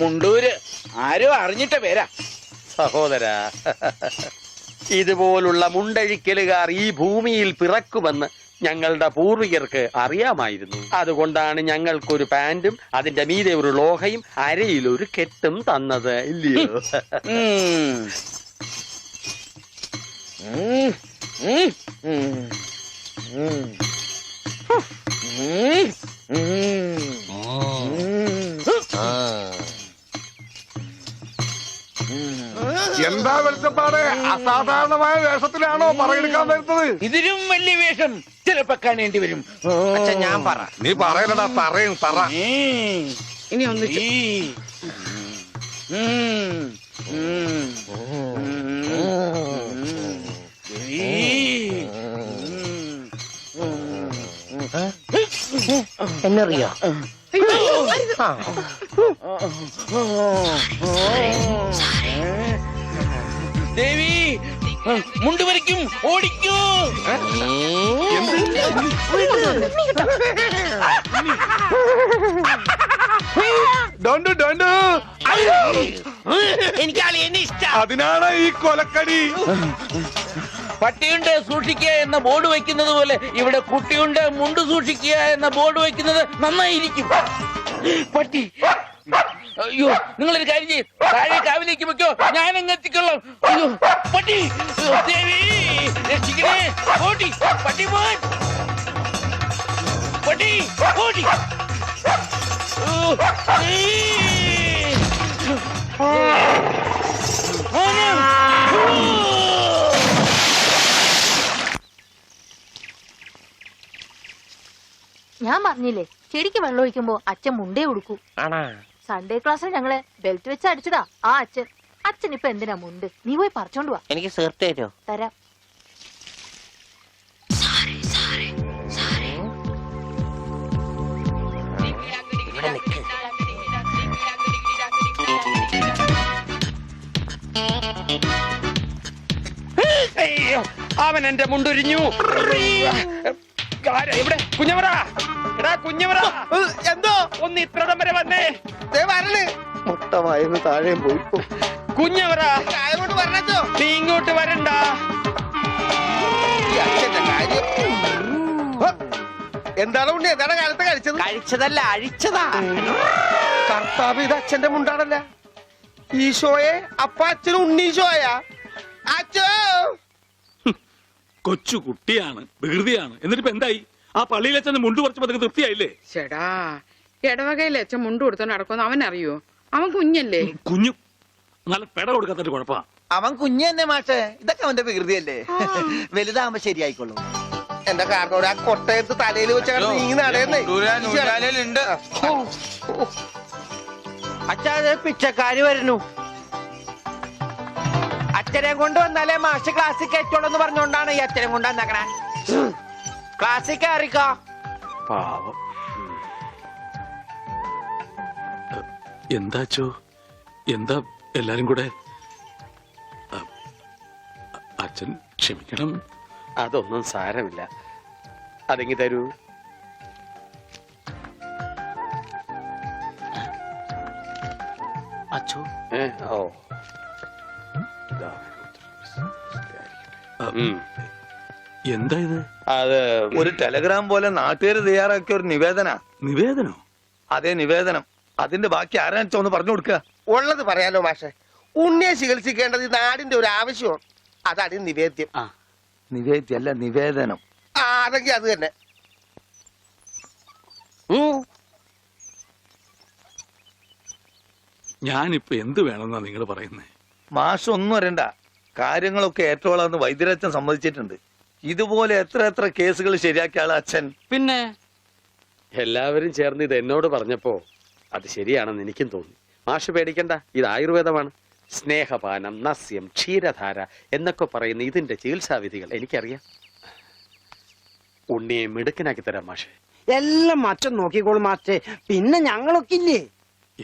മുണ്ടൂര് ആരും അറിഞ്ഞിട്ട പേരാ സഹോദര ഇതുപോലുള്ള മുണ്ടഴിക്കലുകാർ ഈ ഭൂമിയിൽ പിറക്കുമെന്ന് ഞങ്ങളുടെ പൂർവികർക്ക് അറിയാമായിരുന്നു അതുകൊണ്ടാണ് ഞങ്ങൾക്കൊരു പാന്റും അതിന്റെ മീതെ ഒരു ലോഹയും അരയിൽ ഒരു കെട്ടും തന്നത് ഇല്ലയോ ഉം. ഉം. ഉം. ഉം. എന്താ വെളിച്ചപ്പാട് അസാധാരണമായ വേഷത്തിലാണോ പറയെടുക്കാൻ വരുന്നത്? ഇതിലും വലിയ വേഷം ചിലപ്പോ കാണേണ്ടി വരും. അച്ഛൻ ഞാൻ പറ. നീ പറയലടാ പറയും പറ. ഉം. ഇനി ഒന്ന് ഈ. ഉം. ഉം. ഉം. ഈ. എന്നറിയോ? ദേവി മുണ്ട് വരയ്ക്കും ഓടിക്കൂ. ഡോണ്ടു ഡോണ്ടു എനിക്ക് അളിയനെ ഇഷ്ടം. അതിനാണ് ഈ കൊലക്കടി. പട്ടിയുണ്ട് സൂക്ഷിക്കുക എന്ന ബോർഡ് വെക്കുന്നത് പോലെ ഇവിടെ കുട്ടിയുണ്ട് മുണ്ട് സൂക്ഷിക്കുക എന്ന ബോർഡ് വെക്കുന്നത് നന്നായിരിക്കും. പട്ടി അയ്യോ നിങ്ങളൊരു കാര്യം ചെയ്യും. താഴെ കാവിലേക്ക് വെക്കോ. ഞാൻ അങ്ങ് എത്തിക്കൊള്ളാം. അയ്യോ പട്ടി. ദേവി. രക്ഷിക്കണേ ഓടി പട്ടി. പോൻ പട്ടി ഓടി. ഞാൻ പറഞ്ഞില്ലേ ചെടിക്ക് വെള്ളം ഒഴിക്കുമ്പോ അച്ഛൻ മുണ്ടേ കൊടുക്കൂ. ആണാ. സൺഡേ ക്ലാസ്സിൽ ഞങ്ങളെ ബെൽറ്റ് വെച്ച് അടിച്ചതാ. ആ അച്ഛൻ. അച്ഛൻ ഇപ്പൊ എന്തിനാ മുണ്ട്? നീ പോയി പറിച്ചോണ്ട് വാ. എനിക്ക് സേർത്ത് തരോ? തരാം. ഇവിടെ നിൽക്ക് അയ്യോ, അവൻ എന്റെ മുണ്ടൊരിഞ്ഞു ആരാ ഇവിടെ? കുഞ്ഞവറ എടാ കുഞ്ഞവറ എന്തോ? ഒന്ന് ഇത്രടം വരെ വന്നേ. ദേ വരണ് മുട്ടമായിരുന്നു താഴെയും പോയി. കുഞ്ഞവറ കൊണ്ട് പറഞ്ഞോ നീ ഇങ്ങോട്ട് വരണ്ട. എന്താണ് ഉണ്ണി? എന്താണ് കാലത്ത് കഴിച്ചത്? കഴിച്ചതല്ല അഴിച്ചതാ. കർത്താവ് ഇത് അച്ഛന്റെ മുണ്ടാണല്ല. ഈശോയെ അപ്പ അച്ഛന് ഉണ്ണീശോയ അച്ഛോ. കൊച്ചു കുട്ടിയാണ് വികൃതിയാണ് എന്നിട്ട് ഇപ്പൊ എന്തായി? ആ പള്ളിയിൽ അച്ഛൻ മുണ്ട് കുറച്ച് പതുക്കെ തൃപ്തിയായില്ലേ? ചേടാ ഇടവകയിൽ അച്ഛൻ മുണ്ട് കൊടുത്തോ നടക്കുമെന്ന് അവൻ അറിയോ അവൻ കുഞ്ഞല്ലേ? കുഞ്ഞു. നല്ല പെട കൊടുക്കാത്തൊരു കുഴപ്പമാ. അവൻ കുഞ്ഞു തന്നെ മാഷേ. ഇതൊക്കെ അവന്റെ വികൃതിയല്ലേ വലുതാകുമ്പോ ശരിയായിക്കോളൂ. എന്റെ കാരണോട് ആ കൊട്ടയത്ത് തലയിൽ വെച്ച നീ നടയുന്നേ അച്ഛാ പിച്ചക്കാരി പിച്ചക്കാര് വരുന്നു. അച്ഛനെ കൊണ്ട് വന്നാലേ മാഷ് ക്ലാസ്സിൽ കയറ്റുള്ളൂ എന്ന് പറഞ്ഞുകൊണ്ടാണ് ഈ അച്ഛനെ കൊണ്ട് വന്നേക്കണേ. ക്ലാസ്സിൽ കയറിക്കോ പാവം എന്താച്ചോ എന്താ എല്ലാരും കൂടെ? അച്ഛൻ ക്ഷമിക്കണം. അതൊന്നും സാരമില്ല. അതെങ്കി തരൂ? അച്ഛോ ഏ ഓ. ഉം. എന്താ ഇത് അത് ഒരു ടെലഗ്രാം പോലെ നാട്ടുകാർ തയ്യാറാക്കിയ ഒരു നിവേദന. നിവേദനോ? അതേ നിവേദനം. അതിന്റെ ബാക്കി ആരാ ഒന്ന് പറഞ്ഞു കൊടുക്കുക ഉള്ളത് പറയാലോ മാഷെ. ഉണ്ണിയെ ചികിത്സിക്കേണ്ടത് ഈ നാടിന്റെ ഒരു ആവശ്യമാണ്. അതാണ് ഈ നിവേദ്യം. നിവേദ്യല്ല നിവേദനം. ആ അതെങ്കിൽ അത് തന്നെ. ഞാനിപ്പോ എന്ത് വേണമെന്നാ നിങ്ങൾ പറയുന്നത് മാഷ് ഒന്നും അറിയണ്ട. കാര്യങ്ങളൊക്കെ ഏറ്റോളാന്ന് വൈദ്യരച്ഛൻ സമ്മതിച്ചിട്ടുണ്ട്. ഇതുപോലെ എത്ര എത്ര കേസുകൾ ശരിയാക്കിയ ആളാ അച്ഛൻ. പിന്നെ? എല്ലാവരും ചേർന്ന് ഇത് എന്നോട് പറഞ്ഞപ്പോ അത് ശരിയാണെന്ന് എനിക്കും തോന്നി. മാഷ് പേടിക്കണ്ട ഇത് ആയുർവേദമാണ്. സ്നേഹപാനം നസ്യം ക്ഷീരധാര എന്നൊക്കെ പറയുന്ന ഇതിന്റെ ചികിത്സാവിധികൾ എനിക്കറിയാം. ഉണ്ണിയെ മിടുക്കനാക്കി തരാം മാഷെ. എല്ലാം അച്ഛൻ നോക്കിക്കോളും മാഷെ. പിന്നെ ഞങ്ങളൊക്കെ ഇല്ലേ?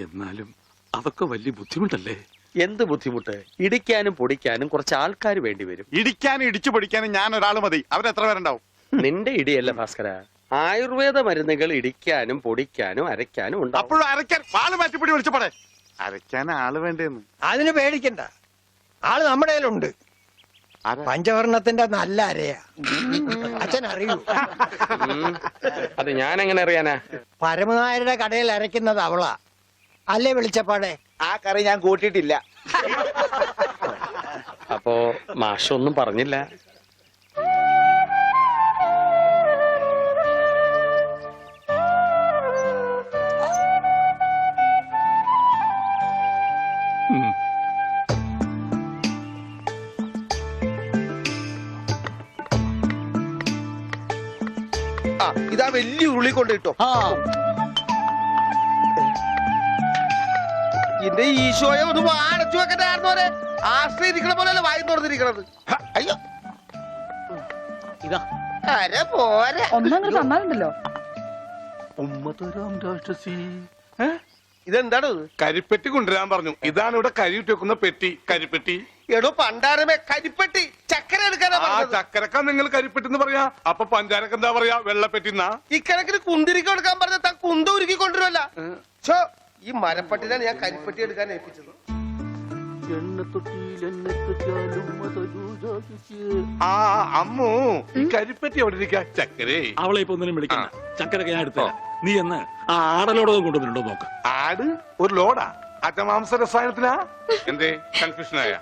എന്നാലും അതൊക്കെ വലിയ ബുദ്ധിമുട്ടല്ലേ? എന്ത് ബുദ്ധിമുട്ട്? ഇടിക്കാനും പൊടിക്കാനും കുറച്ച് ആൾക്കാർ വേണ്ടി വരും. ഇടിക്കാനും ഇടിച്ചു പൊടിക്കാനും ഞാൻ ഒരാൾ മതി. അവരെത്ര പേരുണ്ടാവും? നിന്റെ ഇടിയല്ല ഭാസ്കര? ആയുർവേദ മരുന്നുകൾ ഇടിക്കാനും പൊടിക്കാനും അരയ്ക്കാനും ഉണ്ട് അപ്പോഴും അരയ്ക്കാൻ പാൽ മാറ്റിപ്പിടി വിളിച്ചപ്പോടെ അരയ്ക്കാൻ ആൾ വേണ്ടേന്ന്. അതിന് പേടിക്കണ്ട. ആൾ നമ്മുടെ കയ്യിലുണ്ട്? പഞ്ചവർണത്തിന്റെ നല്ല അരയാ. അച്ഛൻ അറിയൂ. ഉം. അത് ഞാൻ എങ്ങനെ അറിയാനാ? പരമനായരുടെ കടയിൽ അരയ്ക്കുന്നത് അവളാ. അല്ലേ വിളിച്ചപ്പാടെ? ആ കറി ഞാൻ കൂട്ടിയിട്ടില്ല. അപ്പോ മാഷൊന്നും പറഞ്ഞില്ല. ആ ഇതാ വലിയ ഉരുളി കൊണ്ട് ഇട്ടോ. എന്റെ ഈശോയെ ഒന്ന് അടച്ചു വെക്കണ്ടായിരുന്നോരെ ആശ്രയിരിക്കണ പോലെയല്ല വായി തുറന്നിരിക്കണത്. അയ്യോ. ഇതാ. അരെ പോരെ. ഒന്നങ്ങനെ തന്നാലുണ്ടല്ലോ. ഇതെന്താണ്? ഇത്? കരിപ്പെട്ടി കൊണ്ടുവരാൻ പറഞ്ഞു. ഇതാണ് ഇവിടെ കരിയിട്ട് വെക്കുന്ന പെട്ടി. കരിപ്പെട്ടി. എടോ പണ്ടാരമേ കരിപ്പെട്ടി ചക്കര എടുക്കാനാ ആ പറഞ്ഞത്. ചക്കരക്ക നിങ്ങൾ കരിപ്പെട്ടി എന്ന് പറയാ. അപ്പൊ പഞ്ചാരക്ക് എന്താ പറയാ? വെള്ളപ്പെട്ടി എന്നാ? ഇക്കണക്കിന് കുന്തിരിക്ക എടുക്കാൻ പറഞ്ഞ താൻ കുന്ത ഉരുക്കി കൊണ്ടുവരുമല്ല ഛോ, ഈ മരപ്പട്ടിനാണ് ഞാൻ കരിപ്പെട്ടി എടുക്കാൻ ഏൽപ്പിച്ചത്. ആ അമ്മു ഈ കരിപ്പെട്ടി അവിടെ ഇരിക്കാ? ചക്കരേ. അവളെ ഇപ്പൊ ഒന്നിനും വിളിക്കണ്ട. ചക്കരൊക്കെ ഞാൻ എടുത്തരാം. നീ എന്ന് ആ ആടലോടകം കൊണ്ടുവന്നിട്ടുണ്ടോ നോക്ക്. ആട്? ഒരു ലോഡാ. അജമാംസ രസായനത്തിനാ എന്തേ? കൺഫ്യൂഷനായ.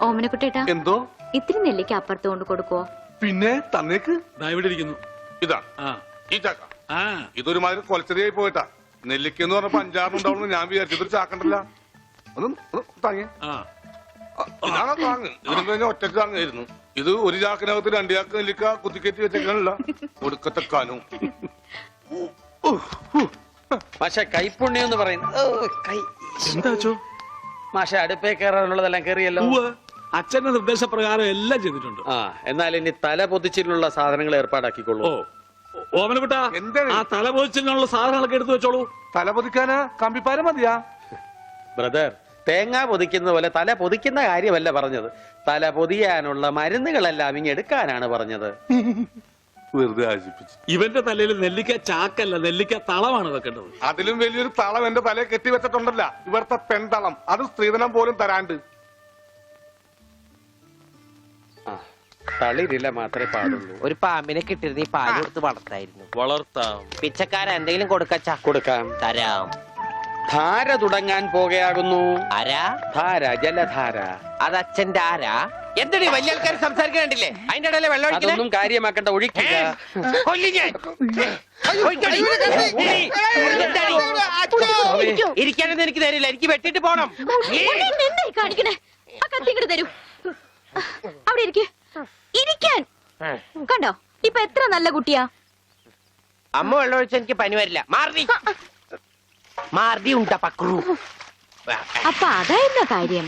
ഓമനക്കുട്ടേട്ടാ എന്തോ? ഇത്തിരി നെല്ലിക്ക് അപ്പുറത്ത് കൊണ്ട് കൊടുക്കുവോ? പിന്നെ തന്നേക്ക്. ദാ ഇവിടെ ഇരിക്കുന്നു. ഇതാ. ആ. ഈ ചക്ക. ആ. ഇതൊരുമാതിരി കൊലച്ചെറിയായി പോയിട്ടാ. നെല്ലിക്ക എന്ന് പറഞ്ഞപ്പോ അഞ്ചാറുണ്ടാവുന്നു ഞാൻ വിചാരിച്ചു. ഇതൊരു ചാക്കണ്ടല്ല. ഒന്ന് ഒന്ന് താങ്ങി ആ. ഇതാണ് താങ്ങ് ഇതിന് കഴിഞ്ഞ ഒറ്റയ്ക്ക് താങ്ങായിരുന്നു ഇത് ഒരു ചാക്കിനകത്ത് രണ്ട് ചാക്ക് നെല്ലിക്ക കുത്തിക്കയറ്റി വെച്ചേക്കാനല്ല ഒടുക്കത്തെ പക്ഷെ മാഷെ കൈപ്പുണ്യം എന്ന് പറയുന്നത് മാഷെ അടുപ്പേ കയറാനുള്ളതെല്ലാം കയറിയല്ലോ. അച്ഛന്റെ നിർദ്ദേശപ്രകാരം എല്ലാം ചെയ്തിട്ടുണ്ട്. ആ എന്നാൽ ഇനി തല പൊതിച്ചിട്ടുള്ള സാധനങ്ങൾ ഏർപ്പാടാക്കിക്കൊള്ളൂ. ഓ. ഓമനക്കുട്ട എന്താണ്? ആ തല പോയിച്ചിനുള്ള സാധനങ്ങളൊക്കെ എടുത്തു വെച്ചോളൂ. തല പൊതിക്കാനാ കമ്പിപ്പാര മതിയാ? ബ്രദർ തേങ്ങ പൊതിക്കുന്ന പോലെ തല പൊതിക്കുന്ന കാര്യമല്ല പറഞ്ഞത്. തല പൊതിയാനുള്ള മരുന്നുകളെല്ലാം ഇങ്ങ് എടുക്കാനാണ് പറഞ്ഞത്. വെറുതെ ആശിപ്പിച്ചു. ഇവന്റെ തലയിൽ നെല്ലിക്ക ചാക്കല്ല നെല്ലിക്ക തളമാണ് വെക്കേണ്ടത് അതിലും വലിയൊരു തളം എന്റെ തലയെ കെട്ടി വെച്ചിട്ടുണ്ടല്ല ഇവിടുത്തെ പെൺതളം. അത് സ്ത്രീധനം പോലും തരാണ്ട്. തളിരില മാത്രമേ പാടുള്ളൂ. ഒരു പാമ്പിനെ കിട്ടിയിരുന്ന ഈ പാൽ കൊടുത്ത് വളർത്തായിരുന്നു. വളർത്താം. പിച്ചക്കാരൻ എന്തെങ്കിലും കൊടുക്കച്ചാ കൊടുക്കാം. തരാം. ധാര തുടങ്ങാൻ പോകയാകുന്നു ആരാ? ധാര ജലധാര. അത് അച്ഛന്റെ ആരാ? എന്തൊരു വലിയ ആൾക്കാർ സംസാരിക്കണ്ടില്ലേ അതിന്റെ ഇടയിലെ വെള്ളം ഒഴിക്കണേ? അതൊന്നും കാര്യമാക്കണ്ട ഒഴിക്കുക. കൊല്ലും ഞാൻ. ഒഴിക്കടി. ഉണ്ണി, എന്താടി? ഇരിക്കാനൊന്നും എനിക്ക് തരില്ല. എനിക്ക് വെട്ടിട്ട് പോണം. എന്തായി കാണിക്കണേ. ആ കത്തി ഇങ്ങോട്ട് തരൂ. അവിടെ ഇരിക്കെ. ഇരിക്കാൻ. കണ്ടോ? ഇപ്പൊ എത്ര നല്ല കുട്ടിയാ? അമ്മ വെള്ളം ഒഴിച്ച എനിക്ക് പനി വരില്ല. മാർദി. മാർദി ഉണ്ട പക്രു. അപ്പൊ അതായിരുന്ന കാര്യം?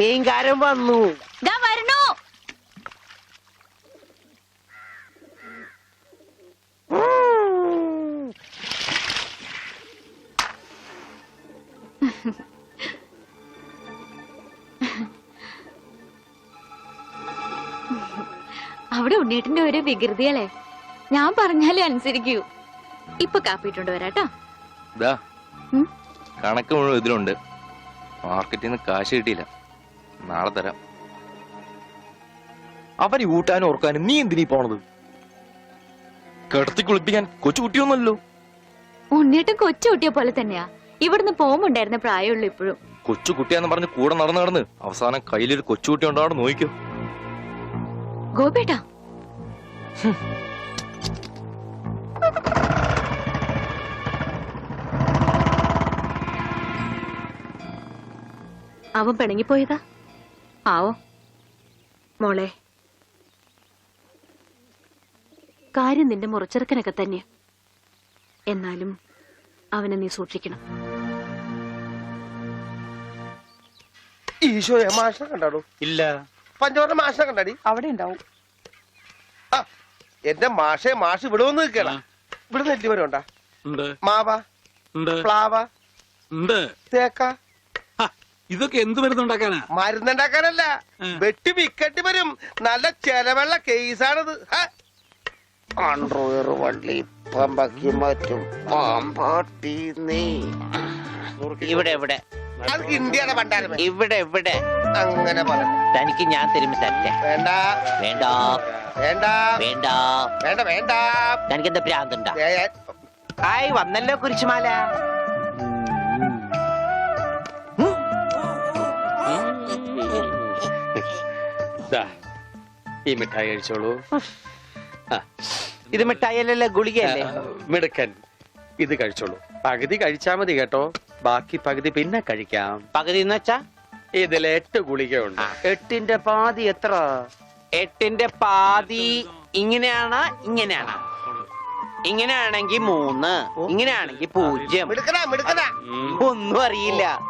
മീൻകാരൻ വന്നു. അവിടെ ഉണ്ണീട്ടിന്റെ ഒരു വികൃതികളെ. ഞാൻ പറഞ്ഞാലേ അനുസരിക്കൂ. ഇപ്പൊ കാപ്പിട്ടുണ്ട് വരാട്ടോ. കണക്ക് മുഴുവൻ ഇതിലുണ്ട്. മാർക്കറ്റിൽ നിന്ന് കാശ് കിട്ടിയില്ല. നാളെ തരാം. അവന് ഊട്ടാനും ഓർക്കാനും നീ എന്തിനീ പോണത്? കിടത്തി കുളിപ്പിക്കാൻ കൊച്ചു കുട്ടിയൊന്നുമല്ലോ ഉണ്ണീട്ടൻ കൊച്ചു കുട്ടിയെ പോലെ തന്നെയാ. ഇവിടുന്ന് പോകുമുണ്ടായിരുന്ന പ്രായമുള്ളൂ ഇപ്പോഴും. കൊച്ചു കുട്ടിയാന്ന് പറഞ്ഞ് കൂടെ നടന്നു നടന്ന് അവസാനം കയ്യിലൊരു കൊച്ചുകുട്ടി ഉണ്ടോ? നോക്കിയോ ഗോപേട്ടാ അവൻ പിണങ്ങിപ്പോയതാ? ആവോ മോളെ. കാര്യം നിന്റെ മുറച്ചെറുക്കനൊക്കെ തന്നെ എന്നാലും അവനെ നീ സൂക്ഷിക്കണം. ഈശോയെ മാഷിനെ കണ്ടാടോ? ഇല്ല. പഞ്ചവർണ മാഷിനെ കണ്ടാടി? അവിടെ ഉണ്ടാവും. എന്റെ മാഷെ മാഷ് ഇവിടെ വന്ന് നിൽക്കണ ഇവിടെ നെല്ലി വരും ഉണ്ട്. മാവ? ഉണ്ട്. പ്ലാവ? ഉണ്ട്. തേക്ക? ഇതൊക്കെ എന്ത് മരുന്നുണ്ടാക്കാനാ? മരുന്നുണ്ടാക്കാനല്ല. വെട്ടി വിക്കട്ടി വരും. നല്ല ചെലവെള്ള കേസാണിത്. അണ്ടർവെയർ വള്ളി പമ്പക്കി മറ്റും. പാമ്പാട്ടി നീ ഇവിടെ ഇവിടെ. ഇന്ത്യയുടെ ഇവിടെ ഇവിടെ. അങ്ങനെ പറ. തനിക്ക് ഞാൻ തരുമ്പോ തരട്ടെ. വേണ്ട. വേണ്ട? വേണ്ട. വേണ്ട? വേണ്ട വേണ്ട. തനിക്ക് എന്താ ഭ്രാന്തുണ്ടാ ആയി വന്നല്ലോ കുരിശുമാല. ദാ, ഈ മിഠായി കഴിച്ചോളൂ. ഇത് മിഠായി മിഠായിയല്ലല്ലോ ഗുളികയല്ലേ? മിടുക്കൻ. ഇത് കഴിച്ചോളൂ. പകുതി കഴിച്ചാ മതി കേട്ടോ. ബാക്കി പകുതി പിന്നെ കഴിക്കാം. പകുതി എന്ന് വെച്ചാ? ഇതിൽ എട്ട് ഗുളികയുണ്ട്. എട്ടിന്റെ പാതി എത്ര? എട്ടിന്റെ പാതി ഇങ്ങനെയാണ് ഇങ്ങനെയാണ്. ഇങ്ങനെയാണെങ്കി മൂന്ന് ഇങ്ങനെയാണെങ്കി പൂജ്യം. ഒന്നും അറിയില്ല.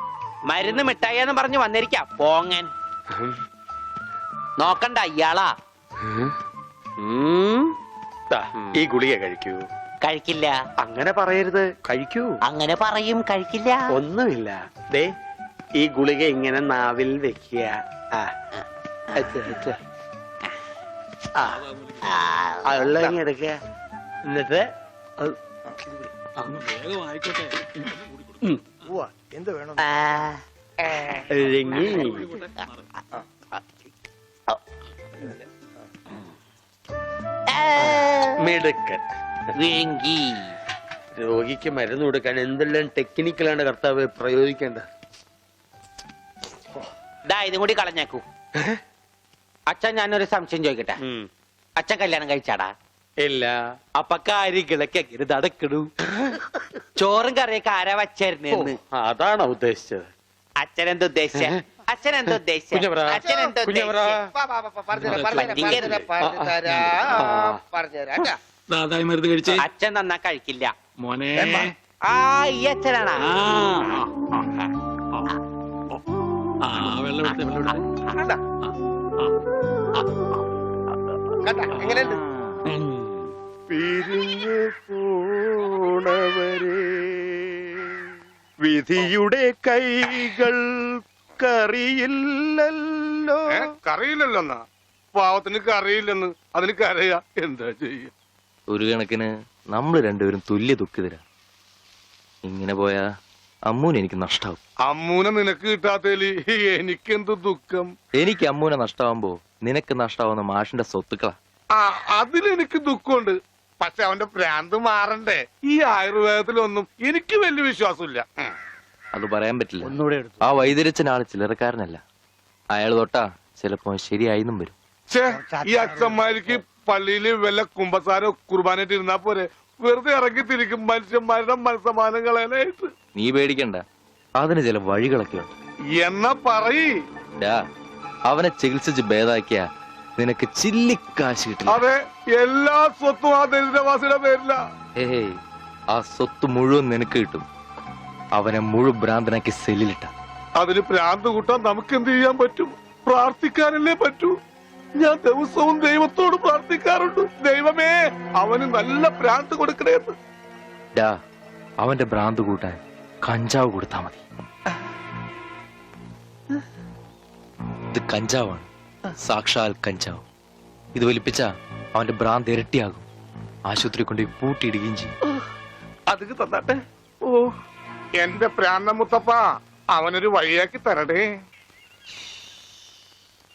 മരുന്ന് മിഠായി എന്ന് പറഞ്ഞു വന്നിരിക്കാം. പോങ്ങൻ. നോക്കണ്ട ഇയാളാ. ഈ ഗുളിക കഴിക്കൂ. കഴിക്കില്ല അങ്ങനെ പറയരുത് കഴിക്കൂ അങ്ങനെ പറയും കഴിക്കില്ല ഒന്നുമില്ല ദേ ഈ ഗുളിക ഇങ്ങനെ നാവിൽ വെക്കുക ആ. ആ ആ, ഉള്ള ഇങ്ങ് എടുക്കുക എന്നിട്ട് അത് അങ്ങ് വേഗം ആയിക്കോട്ടെ എന്ത് വേണം ആ, ഇഴുങ്ങി. ആ, മിടുക്കൻ വിഴുങ്ങി. രോഗിക്ക് മരുന്ന് കൊടുക്കാൻ എന്തെല്ലാം ടെക്നിക്കലാണ് കർത്താവ് പ്രയോഗിക്കേണ്ടത്? ദാ ഇതും കൂടി കളഞ്ഞേക്കൂ. അച്ഛൻ ഞാനൊരു സംശയം ചോദിക്കട്ടെ. അച്ഛൻ കല്യാണം കഴിച്ചാടാ? ഇല്ല. അപ്പൊ കാര്യങ്ങളൊക്കെ എങ്ങനെ നടക്കണു? ചോറും കറിയൊക്കെ ആരാ വച്ചായിരുന്നു അതാണ് ഉദ്ദേശിച്ചത്? അച്ഛൻ എന്താ ഉദ്ദേശിച്ച? അച്ഛൻ എന്താ ഉദ്ദേശിച്ച? അച്ഛൻ എന്താ കുഞ്ഞവറാ. ഉദ്ദേശിച്ച? പറഞ്ഞു വാ, വാ, വാ, പറഞ്ഞുതരാം, പറഞ്ഞുതരാം, ദാതായി മരുന്ന് കഴിച്ച് അച്ഛൻ നന്നാ കഴിക്കില്ല മോനെ ആ ഈ അച്ഛനാണ് ആ ആ, ആ, ആ. ആ വെള്ളം എടുത്തേ വെള്ളം എടുത്തേ കണ്ടാ? കണ്ടാ? എങ്ങനെയുണ്ട് പിരിഞ്ഞു പോണവരെ വിധിയുടെ കൈകൾ കറിയില്ലല്ലോ ഏ കറിയില്ലല്ലോ എന്നാ പാവത്തിന് കറിയില്ലെന്ന് അതിന് കരയാ എന്താ ചെയ്യ ഒരു കണക്കിന് നമ്മൾ രണ്ടുപേരും തുല്യ ദുഃഖിതരാ. ഇങ്ങനെ പോയാ അമ്മൂന് എനിക്ക് നഷ്ടാവും. അമ്മൂനെ നിനക്ക് കിട്ടാത്തേൽ എനിക്കെന്ത് ദുഃഖം? എനിക്ക് അമ്മൂനെ നഷ്ടാവുമ്പോ നിനക്ക് നഷ്ടാവുന്ന മാഷിന്റെ സ്വത്തുക്കളാ. ആ അതിലെനിക്ക് ദുഃഖമുണ്ട്. പക്ഷെ അവന്റെ ഭ്രാന്ത് മാറണ്ടേ. ഈ ആയുർവേദത്തിലൊന്നും എനിക്ക് വലിയ വിശ്വാസമില്ല. അത് പറയാൻ പറ്റില്ല. ആ വൈദ്യരച്ചൻ ആൾ ചില്ലറക്കാരനല്ല. അയാൾ തൊട്ടാ ചിലപ്പോ ശരിയായിന്നും വരും. ഛേ ഈ അച്ഛന്മാർക്ക് പള്ളിയിൽ വല്ല കുമ്പസാരോ കുർബാനായിട്ട് ഇരുന്നാ പോരെ. വെറുതെ ഇറങ്ങി തിരിക്കും മനുഷ്യന്മാരുടെ മനസ്സമാനം കളയാനായിട്ട് നീ പേടിക്കണ്ട. അതിന് ചില വഴികളൊക്കെ ഉണ്ട്. എന്നാ പറയ്. ഡാ അവനെ ചികിത്സിച്ച് ഭേദാക്കിയ നിനക്ക് ചില്ലിക്കാശ് കിട്ടും അതെ എല്ലാ സ്വത്തും ആ ദരിദ്രവാസിയുടെ പേരില. ഏയ് ആ സ്വത്ത് മുഴുവൻ നിനക്ക് കിട്ടും. അവനെ മുഴുവൻ ഭ്രാന്തനാക്കി സെല്ലിലിട്ട. അതിന് ഭ്രാന്ത് കൂട്ടാൻ നമുക്ക് എന്ത് ചെയ്യാൻ പറ്റും? പ്രാർത്ഥിക്കാനല്ലേ പറ്റൂ. ഞാൻ ദിവസവും ദൈവത്തോട് പ്രാർത്ഥിക്കാറുണ്ട്. ദൈവമേ അവന് നല്ല ഭ്രാന്ത് കൊടുക്കണേ ഡാ അവന്റെ ഭ്രാന്ത് കൂട്ടാൻ കഞ്ചാവ് കൊടുത്താ മതി. ഇത് കഞ്ചാവാണ്. സാക്ഷാൽ കഞ്ചാവ്. ഇത് വലിപ്പിച്ച അവന്റെ ഭ്രാന്ത് ഇരട്ടിയാകും. ആശുപത്രി കൊണ്ട് പൂട്ടിയിടുകയും ചെയ്യും. അതൊക്കെ തന്നാട്ടെ. ഓ എന്റെ പ്രാന്ത മുത്തപ്പ അവനൊരു വഴിയാക്കി തരടേ